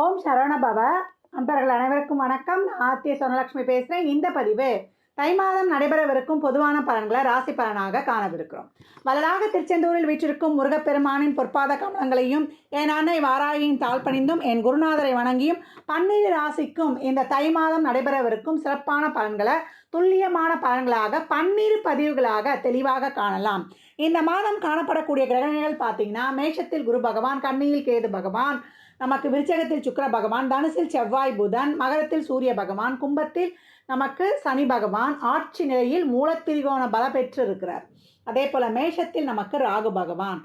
ஓம் சரவணபவ அன்பர்கள் அனைவருக்கும் வணக்கம். நான் ஆத்திய சொனலட்சுமி பேசுகிறேன் இந்த பதிவு தை மாதம் நடைபெறவிருக்கும் பொதுவான பலன்களை ராசி பலனாக காணவிருக்கிறோம். வலதாக திருச்செந்தூரில் வீற்றிருக்கும் முருகப்பெருமானின் பொற்பாத கமலங்களையும் என் அன்னை வாராயின் தாழ் பணிந்தும் என் குருநாதரை வணங்கியும் பன்னிரு ராசிக்கும் இந்த தை மாதம் நடைபெறவிருக்கும் சிறப்பான பலன்களை துல்லியமான பலன்களாக பன்னிரு பதிவுகளாக தெளிவாக காணலாம். இந்த மாதம் காணப்படக்கூடிய கிரகங்கள் பார்த்தீங்கன்னா மேஷத்தில் குரு பகவான் கண்ணியில் கேது பகவான் நமக்கு விருச்சகத்தில் சுக்கர பகவான் தனுசில் செவ்வாய் புதன் மகரத்தில் சூரிய பகவான் கும்பத்தில் நமக்கு சனி பகவான் ஆட்சி நிலையில் மூலத்திரிகோண பல பெற்று இருக்கிறார் அதே போல் மேஷத்தில் நமக்கு ராகு பகவான்.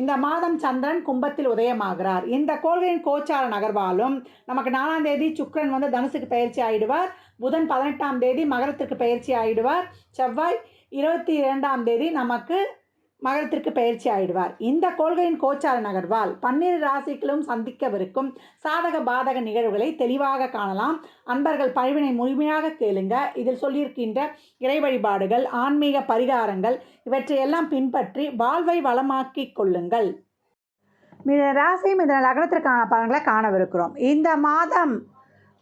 இந்த மாதம் சந்திரன் கும்பத்தில் உதயமாகிறார். இந்த கோள்களின் கோச்சார நகர்வாலும் நமக்கு நாலாம் தேதி சுக்கிரன் வந்து தனுசுக்கு பயிற்சி ஆயிடுவார். புதன் பதினெட்டாம் தேதி மகரத்திற்கு பயிற்சி ஆயிடுவார். செவ்வாய் இருபத்தி இரண்டாம் தேதி நமக்கு மகரத்திற்கு பயிற்சி ஆயிடுவார். இந்த கொள்கையின் கோச்சார நகர்வால் பன்னிரு ராசிகளும் சந்திக்கவிருக்கும் சாதக பாதக நிகழ்வுகளை தெளிவாக காணலாம். அன்பர்கள் பழிவினை முழுமையாக கேளுங்க. இதில் சொல்லியிருக்கின்ற இறை வழிபாடுகள் ஆன்மீக பரிகாரங்கள் இவற்றையெல்லாம் பின்பற்றி வாழ்வை வளமாக்கிக் கொள்ளுங்கள். மிதன ராசி மிதன லக்னத்திற்கான பலன்களை காணவிருக்கிறோம். இந்த மாதம்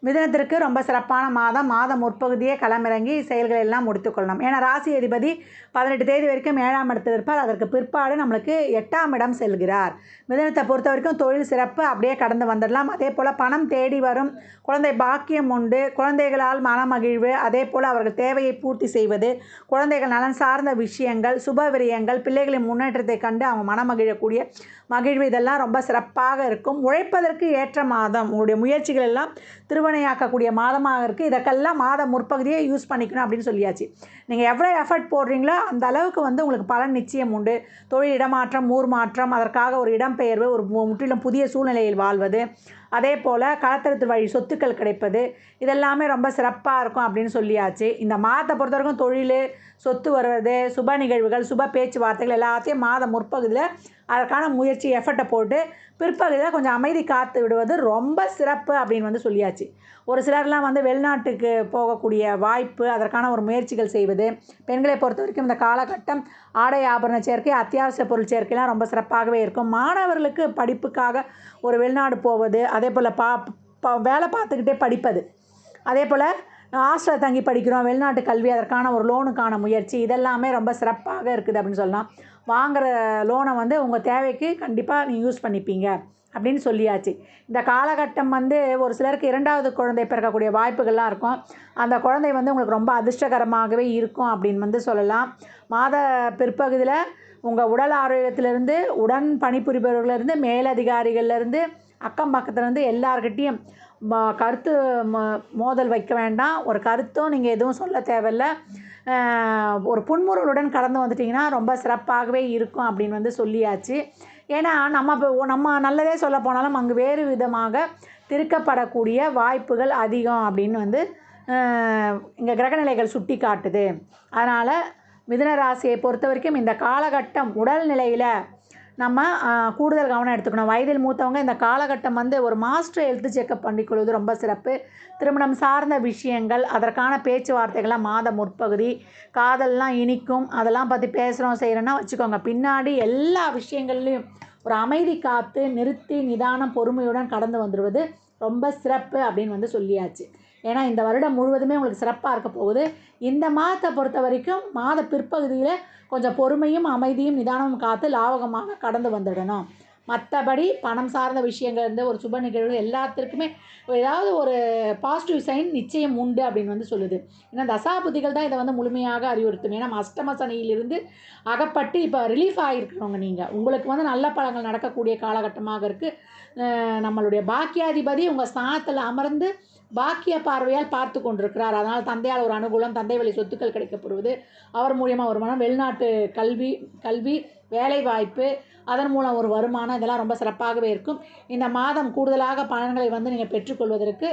மிதனத்திற்கு ரொம்ப சிறப்பான மாதம். மாதம் முற்பகுதியே களமிறங்கி செயல்களை எல்லாம் முடித்துக்கொள்ளணும். ஏன்னா ராசி அதிபதி பதினெட்டு தேதி வரைக்கும் ஏழாம் இடத்தில் இருப்பார். அதற்கு பிற்பாடு நம்மளுக்கு எட்டாம் இடம் செல்கிறார். மிதனத்தை பொறுத்த வரைக்கும் தொழில் சிறப்பு அப்படியே கடந்து வந்துடலாம். அதே போல் பணம் தேடி வரும். குழந்தை பாக்கியம் உண்டு. குழந்தைகளால் மனமகிழ்வு அதே போல் அவர்கள் தேவையை பூர்த்தி செய்வது. குழந்தைகள் நலன் சார்ந்த விஷயங்கள் சுப விரயங்கள் பிள்ளைகளின் முன்னேற்றத்தை கண்டு அவங்க மனமகிழக்கூடிய மகிழ்வு இதெல்லாம் ரொம்ப சிறப்பாக இருக்கும். உழைப்பதற்கு ஏற்ற மாதம். உங்களுடைய முயற்சிகள் எல்லாம் திருவணையாக்கக்கூடிய மாதமாக இருக்குது இதற்கெல்லாம் மாத முற்பகுதியே யூஸ் பண்ணிக்கணும் அப்படின்னு சொல்லியாச்சு. நீங்கள் எவ்வளோ எஃபர்ட் போடுறீங்களோ அந்த அளவுக்கு வந்து உங்களுக்கு பலன் நிச்சயம் உண்டு. தொழில் இடமாற்றம் ஊர் மாற்றம் அதற்காக ஒரு இடம்பெயர்வு ஒரு முற்றிலும் புதிய சூழ்நிலையில் வாழ்வது அதே போல் களத்திரத்து வழி சொத்துக்கள் கிடைப்பது இதெல்லாமே ரொம்ப சிறப்பாக இருக்கும் அப்படின்னு சொல்லியாச்சு. இந்த மாதத்தை பொறுத்த வரைக்கும் தொழில் சொத்து வருவது சுப நிகழ்வுகள் சுப பேச்சுவார்த்தைகள் எல்லாத்தையும் மாத முற்பகுதியில் அதற்கான முயற்சி எஃபர்ட்டை போட்டு பிற்பகுதியில் கொஞ்சம் அமைதி காத்து விடுவது ரொம்ப சிறப்பு அப்படின்னு வந்து சொல்லியாச்சு. ஒரு சிலர்லாம் வந்து வெளிநாட்டுக்கு போகக்கூடிய வாய்ப்பு அதற்கான ஒரு முயற்சிகள் செய்வது பெண்களை பொறுத்த வரைக்கும் இந்த காலகட்டம் ஆடை ஆபரண சேர்க்கை அத்தியாவசிய பொருள் சேர்க்கைலாம் ரொம்ப சிறப்பாகவே இருக்கும். மாணவர்களுக்கு படிப்புக்காக ஒரு வெளிநாடு போவது அதே போல் பா ப வேலை பார்த்துக்கிட்டே படிப்பது. அதே போல் ஹாஸ்டலில் தங்கி படிக்கிறோம் வெளிநாட்டு கல்வி அதற்கான ஒரு லோனுக்கான முயற்சி இதெல்லாமே ரொம்ப சிறப்பாக இருக்குது அப்படின்னு சொல்லலாம். வாங்குகிற லோனை வந்து உங்கள் தேவைக்கு கண்டிப்பாக நீங்கள் யூஸ் பண்ணிப்பீங்க அப்படின்னு சொல்லியாச்சு. இந்த காலகட்டம் வந்து ஒரு சிலருக்கு இரண்டாவது குழந்தை பிறக்கக்கூடிய வாய்ப்புகள்லாம் இருக்கும். அந்த குழந்தை வந்து உங்களுக்கு ரொம்ப அதிர்ஷ்டகரமாகவே இருக்கும் அப்படின்னு வந்து சொல்லலாம். மாத பிற்பகுதியில் உங்கள் உடல் ஆரோக்கியத்திலேருந்து உடன் பணிபுரிபவர்கள்லேருந்து மேலதிகாரிகள்லேருந்து அக்கம் பக்கத்துலேருந்து எல்லார்கிட்டேயும் கருத்து மோ மோதல் வைக்க வேண்டாம். ஒரு கருத்தும் நீங்கள் எதுவும் சொல்ல தேவையில்ல. ஒரு புன்முறுவலுடன் கடந்து வந்துட்டிங்கன்னா ரொம்ப சிறப்பாகவே இருக்கும் அப்படின்னு வந்து சொல்லியாச்சு. ஏன்னா நம்ம இப்போ நம்ம நல்லதே சொல்ல போனாலும் அங்கு வேறு விதமாக திருக்கப்படக்கூடிய வாய்ப்புகள் அதிகம் அப்படின்னு வந்து இங்கே கிரகநிலைகள் சுட்டி காட்டுது அதனால் மிதுன ராசியை பொறுத்த வரைக்கும் இந்த காலகட்டம் உடல்நிலையில் நம்ம கூடுதல் கவனம் எடுத்துக்கணும். வயதில் மூத்தவங்க இந்த காலகட்டம் வந்து ஒரு மாஸ்டர் ஹெல்த் செக்கப் பண்ணிக்கொள்வது ரொம்ப சிறப்பு. திருமணம் சார்ந்த விஷயங்கள் அதற்கான பேச்சுவார்த்தைகள்லாம் மாத முற்பகுதி காதல்லாம் இனிக்கும் அதெல்லாம் பற்றி பேசுகிறோம் செய்கிறோன்னா வச்சுக்கோங்க. பின்னாடி எல்லா விஷயங்கள்லையும் ஒரு அமைதி காத்து நிறுத்தி நிதானம் பொறுமையுடன் கடந்து வந்துடுவது ரொம்ப சிறப்பு அப்படின்னு வந்து சொல்லியாச்சு. ஏன்னா இந்த வருடம் முழுவதுமே உங்களுக்கு சிறப்பாக இருக்க போகுது. இந்த மாதத்தை பொறுத்த வரைக்கும் மாத பிற்பகுதியில் கொஞ்சம் பொறுமையும் அமைதியும் நிதானமும் காத்து லாவகமாக கடந்து வந்துடணும். மற்றபடி பணம் சார்ந்த விஷயங்கள் இருந்து ஒரு சுப நிகழ்வு எல்லாத்திற்குமே ஏதாவது ஒரு பாசிட்டிவ் சைன் நிச்சயம் உண்டு அப்படின்னு வந்து சொல்லுது. ஏன்னா தசாபுதிகள் தான் இதை வந்து முழுமையாக அறிவுறுத்தும். ஏன்னா அஷ்டம சனியிலிருந்து அகப்பட்டு இப்போ ரிலீஃப் ஆகிருக்கிறவங்க நீங்கள் உங்களுக்கு வந்து நல்ல பழங்கள் நடக்கக்கூடிய காலகட்டமாக இருக்குது நம்மளுடைய பாக்கியாதிபதி உங்கள் ஸ்தானத்தில் அமர்ந்து பாக்கிய பார்வையால் பார்த்து கொண்டிருக்கிறார். அதனால் தந்தையால் ஒரு அனுகூலம் தந்தை வழி சொத்துக்கள் கிடைக்கப்படுவது. அவர் மூலியமாக வருமானம் வெளிநாட்டு கல்வி கல்வி வேலைவாய்ப்பு அதன் மூலம் ஒரு வருமானம் இதெல்லாம் ரொம்ப சிறப்பாகவே இருக்கும். இந்த மாதம் கூடுதலாக பலன்களை வந்து நீங்கள் பெற்றுக்கொள்வதற்கு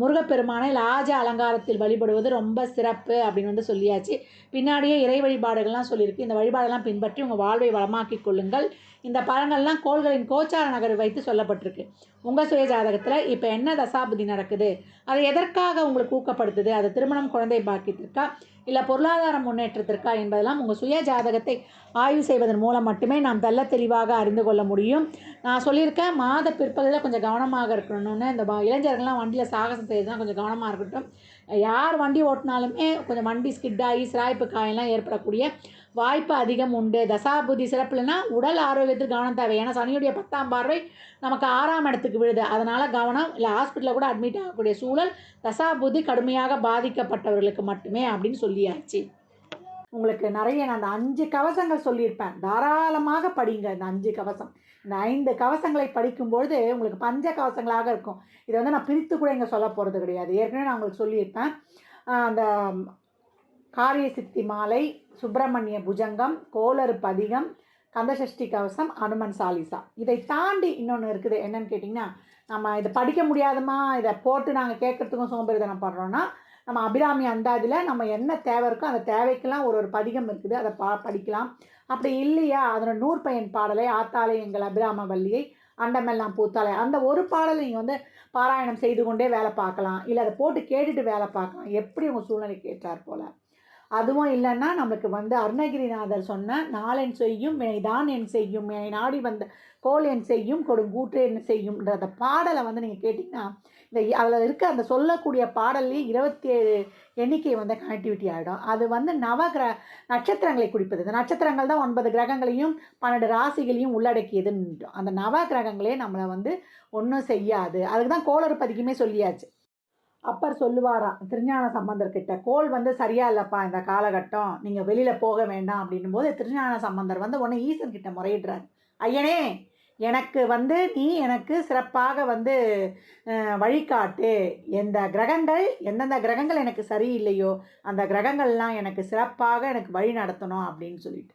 முருகப்பெருமானை லாஜ அலங்காரத்தில் வழிபடுவது ரொம்ப சிறப்பு அப்படின்னு வந்து சொல்லியாச்சு. பின்னாடியே இறை வழிபாடுகள்லாம் சொல்லியிருக்கு. இந்த வழிபாடெல்லாம் பின்பற்றி உங்கள் வாழ்வை வளமாக்கிக் கொள்ளுங்கள். இந்த பழங்கள்லாம் கோள்களின் கோச்சார நகர் வைத்து சொல்லப்பட்டிருக்கு. உங்கள் சுய ஜாதகத்தில் இப்போ என்ன தசாபுதி நடக்குது? அது எதற்காக உங்களுக்கு ஊக்கப்படுத்துது? அது திருமணம் குழந்தை பாக்கியத்திற்கா? இல்லை பொருளாதார முன்னேற்றத்திற்கா என்பதெல்லாம் உங்கள் சுய ஜாதகத்தை ஆய்வு செய்வதன் மூலம் மட்டுமே நாம் தெல்ல தெளிவாக அறிந்து கொள்ள முடியும். நான் சொல்லியிருக்கேன் மாத பிற்பகுதியில் கொஞ்சம் கவனமாக இருக்கணும்னு இந்த இளைஞர்கள்லாம் வண்டியில் சாகசம் செய்யறதுலாம் கொஞ்சம் கவனமாக இருக்கட்டும். யார் வண்டி ஓட்டினாலுமே கொஞ்சம் வண்டி ஸ்கிட் ஆகி சிராய்ப்பு காயெல்லாம் ஏற்படக்கூடிய வாய்ப்பு அதிகம் உண்டு. தசாபுதி சிறப்புலனா உடல் ஆரோக்கியத்துக்கு கவனம் தேவை. ஏன்னா சனியுடைய பத்தாம் பார்வை நமக்கு ஆறாம் இடத்துக்கு விழுது. அதனால் கவனம் இல்லை ஹாஸ்பிட்டலில் கூட அட்மிட் ஆகக்கூடிய சூழல் தசாபுதி கடுமையாக பாதிக்கப்பட்டவர்களுக்கு மட்டுமே அப்படின்னு சொல்லியாச்சு. உங்களுக்கு நிறைய நான் அந்த அஞ்சு கவசங்கள் சொல்லியிருப்பேன். தாராளமாக படிங்க இந்த அஞ்சு கவசம். இந்த ஐந்து கவசங்களை படிக்கும்பொழுது உங்களுக்கு பஞ்ச கவசங்களாக இருக்கும். இதை வந்து நான் பிரித்து கூட இங்கே சொல்ல போகிறது கிடையாது. ஏற்கனவே நான் உங்களுக்கு சொல்லியிருப்பேன். அந்த காரிய சித்தி மாலை சுப்பிரமணிய புஜங்கம் கோளறு பதிகம் கந்தசஷ்டி கவசம் அனுமன் சாலிசா. இதை தாண்டி இன்னொன்று இருக்குது. என்னன்னு கேட்டிங்கன்னா நம்ம இதை படிக்க முடியாதமா இதை போட்டு நாங்கள் கேட்குறதுக்கும் சோம்பேறிதனம் பண்ணுறோன்னா நம்ம அபிராமி அந்தாதியில் நம்ம என்ன தேவை இருக்கோ அந்த தேவைக்கெல்லாம் ஒரு ஒரு பதிகம் இருக்குது. அதை பா படிக்கலாம். அப்படி இல்லையா? அதோட நூற்பயன் பாடலை ஆத்தாலை எங்கள் அபிராம வள்ளியை அண்டமெல்லாம் பூத்தாலை அந்த ஒரு பாடலை நீங்கள் வந்து பாராயணம் செய்து கொண்டே வேலை பார்க்கலாம். இல்லை அதை போட்டு கேட்டுட்டு வேலை பார்க்கலாம். எப்படி உங்கள் சூழ்நிலைக்கு ஏற்றார் போல்? அதுவும் இல்லைன்னா நம்மளுக்கு வந்து அருணகிரிநாதர் சொன்ன நாளென் செய்யும் தான் என் செய்யும் வினை நாடி வந்த கோல் என் செய்யும் கொடுங்கூற்று என்ன செய்யும்ன்றத பாடலை வந்து நீங்கள் கேட்டிங்கன்னா இந்த அதில் இருக்க அந்த சொல்லக்கூடிய பாடல்லே இருபத்தி ஏழு எண்ணிக்கை வந்து கனெக்டிவிட்டி ஆகிடும் அது வந்து நவகிர நட்சத்திரங்களை குறிப்பது. இந்த நட்சத்திரங்கள் தான் ஒன்பது கிரகங்களையும் பன்னெண்டு ராசிகளையும் உள்ளடக்கியதுன்னு அந்த நவ கிரகங்களே நம்மளை வந்து ஒன்றும் செய்யாது. அதுக்கு தான் கோளறு பதிக்குமே சொல்லியாச்சு. அப்பர் சொல்லுவாராம் திருஞான சம்பந்தர்கிட்ட கோல் வந்து சரியா இல்லைப்பா இந்த காலகட்டம் நீங்கள் வெளியில் போக வேண்டாம் அப்படின்னும் போது திருஞான சம்பந்தர் வந்து உடனே ஈசன் கிட்ட முறையிடுறாரு. ஐயனே எனக்கு வந்து நீ எனக்கு சிறப்பாக வந்து வழிகாட்டு. எந்த கிரகங்கள் எந்தெந்த கிரகங்கள் எனக்கு சரியில்லையோ அந்த கிரகங்கள்லாம் எனக்கு சிறப்பாக எனக்கு வழி நடத்தணும் அப்படின்னு சொல்லிட்டு.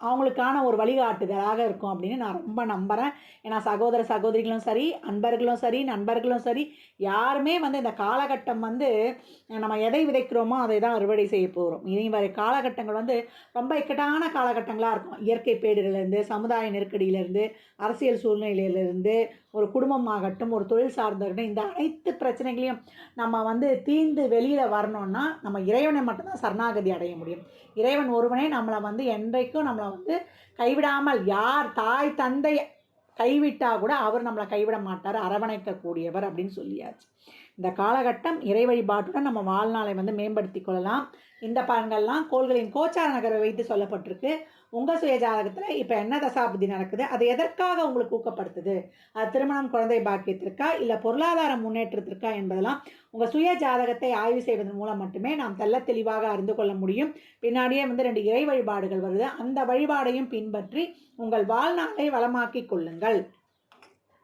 அவங்களுக்கான ஒரு வழிகாட்டுதலாக இருக்கும் அப்படின்னு நான் ரொம்ப நம்புகிறேன் ஏன்னா சகோதர சகோதரிகளும் சரி அன்பர்களும் சரி நண்பர்களும் சரி யாருமே வந்து இந்த காலகட்டம் வந்து நம்ம எதை விதைக்கிறோமோ அதை தான் அறுவடை செய்ய போகிறோம் இனி வரை காலகட்டங்கள் வந்து ரொம்ப இக்கட்டான காலகட்டங்களாக இருக்கும். இயற்கை பேடுகளிலேருந்து சமுதாய நெருக்கடியிலேருந்து அரசியல் சூழ்நிலையிலேருந்து ஒரு குடும்பமாகட்டும் ஒரு தொழில் சார்ந்தவர்கள் இந்த அனைத்து பிரச்சனைகளையும் நம்ம வந்து தீர்ந்து வெளியில் வரணும்னா நம்ம இறைவனை மட்டும்தான் சரணாகதி அடைய முடியும். இறைவன் ஒருவனே நம்மளை வந்து என்றைக்கும் நம்மளை வந்து கைவிடாமல் யார் தாய் தந்தை கைவிட்டால் கூட அவர் நம்மளை கைவிட மாட்டார் அரவணைக்கக்கூடியவர் அப்படின்னு சொல்லியாச்சு. இந்த காலகட்டம் இறை வழிபாட்டுடன் நம்ம வாழ்நாளை வந்து மேம்படுத்தி கொள்ளலாம். இந்த பலன்கள்லாம் கோள்களின் கோச்சார நகரை வைத்து சொல்லப்பட்டிருக்கு. உங்கள் சுய ஜாதகத்தில் இப்போ என்ன தசாபுதி நடக்குது? அது எதற்காக உங்களுக்கு ஊக்கப்படுத்துது? அது திருமணம் குழந்தை பாக்கியத்திற்கா இல்லை பொருளாதார முன்னேற்றத்திற்கா என்பதெல்லாம் உங்கள் சுய ஜாதகத்தை ஆய்வு செய்வதன் மூலம் மட்டுமே நாம் தெல்ல தெளிவாக அறிந்து கொள்ள முடியும். பின்னாடியே வந்து ரெண்டு இறை வழிபாடுகள் வருது. அந்த வழிபாடையும் பின்பற்றி உங்கள் வாழ்நாளை வளமாக்கிக் கொள்ளுங்கள்.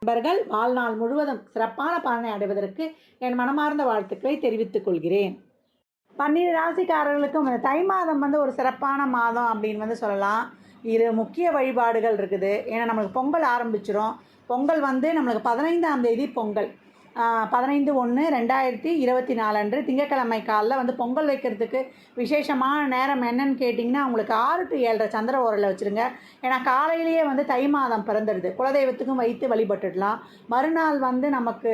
நண்பர்கள் வாழ்நாள் முழுவதும் சிறப்பான பலனை அடைவதற்கு என் மனமார்ந்த வாழ்த்துக்களை தெரிவித்துக் கொள்கிறேன். பன்னிரு ராசிக்காரர்களுக்கும் இந்த தை மாதம் வந்து ஒரு சிறப்பான மாதம் அப்படின்னு வந்து சொல்லலாம். இரு முக்கிய வழிபாடுகள் இருக்குது. ஏன்னா நம்மளுக்கு பொங்கல் ஆரம்பிச்சிடும் பொங்கல் வந்து நம்மளுக்கு பதினைந்தாம் தேதி பொங்கல். பதினைந்து ஒன்று ரெண்டாயிரத்தி இருபத்தி நாலு அன்று திங்கட்கிழமை காலில் வந்து பொங்கல் வைக்கிறதுக்கு விசேஷமான நேரம் என்னன்னு கேட்டிங்கன்னா உங்களுக்கு ஆறு டு ஏழரை சந்திர ஓரில் வச்சுருங்க. ஏன்னா காலையிலேயே வந்து தை மாதம் பிறந்துடுது குலதெய்வத்துக்கும் வைத்து வழிபட்டுடலாம். மறுநாள் வந்து நமக்கு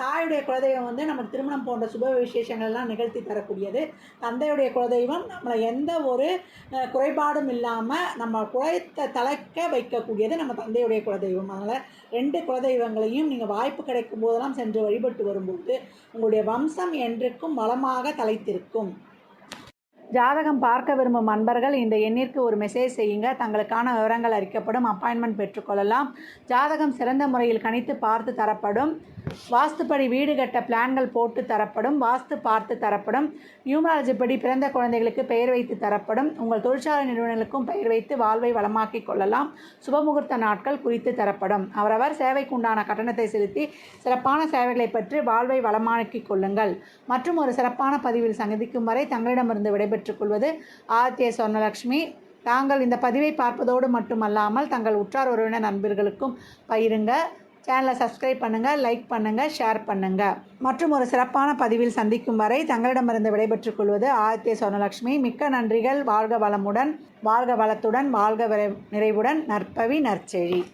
தாயுடைய குலதெய்வம் வந்து நமக்கு திருமணம் போன்ற சுப விசேஷங்கள்லாம் நிகழ்த்தி தரக்கூடியது. தந்தையுடைய குலதெய்வம் நம்மளை எந்த ஒரு குறைபாடும் இல்லாமல் நம்ம குழைத்த தலைக்க வைக்கக்கூடியது நம்ம தந்தையுடைய குலதெய்வம். அதனால் ரெண்டு குலதெய்வங்களையும் நீங்கள் வாய்ப்பு கிடைக்கும் போதெல்லாம் சென்று வழிபட்டு வரும்போது உங்களுடைய வம்சம் என்றைக்கும் வளமாக தலைத்திருக்கும். ஜாதகம் பார்க்க விரும்பும் அன்பர்கள் இந்த எண்ணிற்கு ஒரு மெசேஜ் செய்யுங்க. தங்களுக்கான விவரங்கள் அறிக்கப்படும். அப்பாயின்மெண்ட் பெற்றுக்கொள்ளலாம். ஜாதகம் சிறந்த முறையில் கணித்து பார்த்து தரப்படும். வாஸ்துப்படி வீடு கட்ட பிளான்கள் போட்டு தரப்படும். வாஸ்து பார்த்து தரப்படும். நியூமராலஜி படி பிறந்த குழந்தைகளுக்கு பெயர் வைத்து தரப்படும். உங்கள் தொழிற்சாலை நிறுவனங்களுக்கும் பெயர் வைத்து வாழ்வை வளமாக்கிக் கொள்ளலாம். சுபமுகூர்த்த நாட்கள் குறித்து தரப்படும். அவரவர் சேவைக்குண்டான கட்டணத்தை செலுத்தி சிறப்பான சேவைகளை பற்றி வாழ்வை வளமாக்கிக் கொள்ளுங்கள். மற்றும் ஒரு சிறப்பான பதிவில் சந்திக்கும் வரை தங்களிடமிருந்து விடைபெற்று பெற்றுக்கொள்வது. ஆதித்ய சொர்ணலக்ஷ்மி தாங்கள் இந்த பதிவை பார்ப்பதோடு மட்டுமல்லாமல் தங்கள் உற்றார் உறவினர் நண்பர்களுக்கும் பயிருங்க சேனலை சப்ஸ்கிரைப் பண்ணுங்கள் லைக் பண்ணுங்கள் ஷேர் பண்ணுங்கள் மற்றும் ஒரு சிறப்பான பதிவில் சந்திக்கும் வரை தங்களிடமிருந்து விடைபெற்றுக் கொள்வது ஆதித்ய சொர்ணலக்ஷ்மி. மிக்க நன்றிகள். வாழ்க வளமுடன் வாழ்க வளத்துடன் வாழ்க விரை- நிறைவுடன். நற்பவி நற்செழி.